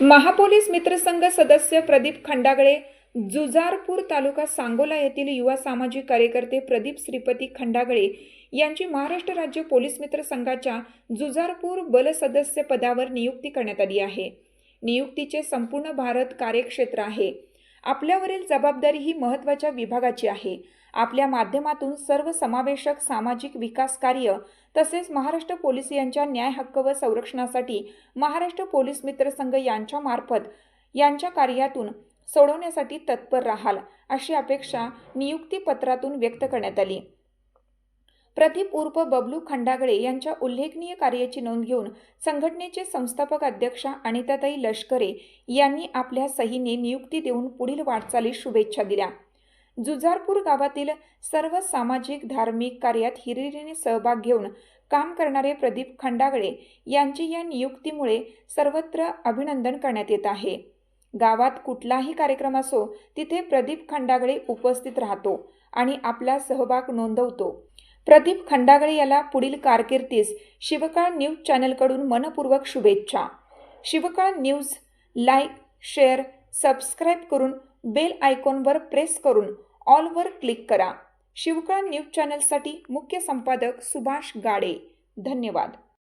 महापोलीस मित्रसंघ सदस्य प्रदीप खंडागळे जुजारपूर तालुका सांगोला येथील युवा सामाजिक कार्यकर्ते प्रदीप श्रीपती खंडागळे यांची महाराष्ट्र राज्य पोलीस मित्र संघाच्या जुजारपूर बलसदस्य पदावर नियुक्ती करण्यात आली आहे. नियुक्तीचे संपूर्ण भारत कार्यक्षेत्र आहे. आपल्यावरील जबाबदारी ही महत्त्वाच्या विभागाची आहे. आपल्या माध्यमातून सर्व समावेशक सामाजिक विकास कार्य तसेच महाराष्ट्र पोलीस यांच्या न्याय हक्क व संरक्षणासाठी महाराष्ट्र पोलीस मित्र संघ यांच्या मार्फत यांच्या कार्यातून सोडवण्यासाठी तत्पर राहाल अशी अपेक्षा नियुक्तीपत्रातून व्यक्त करण्यात आली. प्रदीप उर्फ बबलू खंडागळे यांच्या उल्लेखनीय कार्याची नोंद घेऊन संघटनेचे संस्थापक अध्यक्षा अनिताताई लष्करे यांनी आपल्या सहीने नियुक्ती देऊन पुढील वाटचालीस शुभेच्छा दिल्या. जुजारपूर गावातील सर्व सामाजिक धार्मिक कार्यात हिरिरीने सहभाग घेऊन काम करणारे प्रदीप खंडागळे यांची या नियुक्तीमुळे सर्वत्र अभिनंदन करण्यात येत आहे. गावात कुठलाही कार्यक्रम असो तिथे प्रदीप खंडागळे उपस्थित राहतो आणि आपला सहभाग नोंदवतो. प्रदीप खंडागळे याला पुढील कारकिर्दीस शिवकाळ न्यूज चॅनलकडून मनपूर्वक शुभेच्छा. Shivkal news like share subscribe करून बेल आयकॉनवर प्रेस करून ऑलवर क्लिक करा. शिवकाळ न्यूज चॅनलसाठी मुख्य संपादक सुभाष गाडे. धन्यवाद.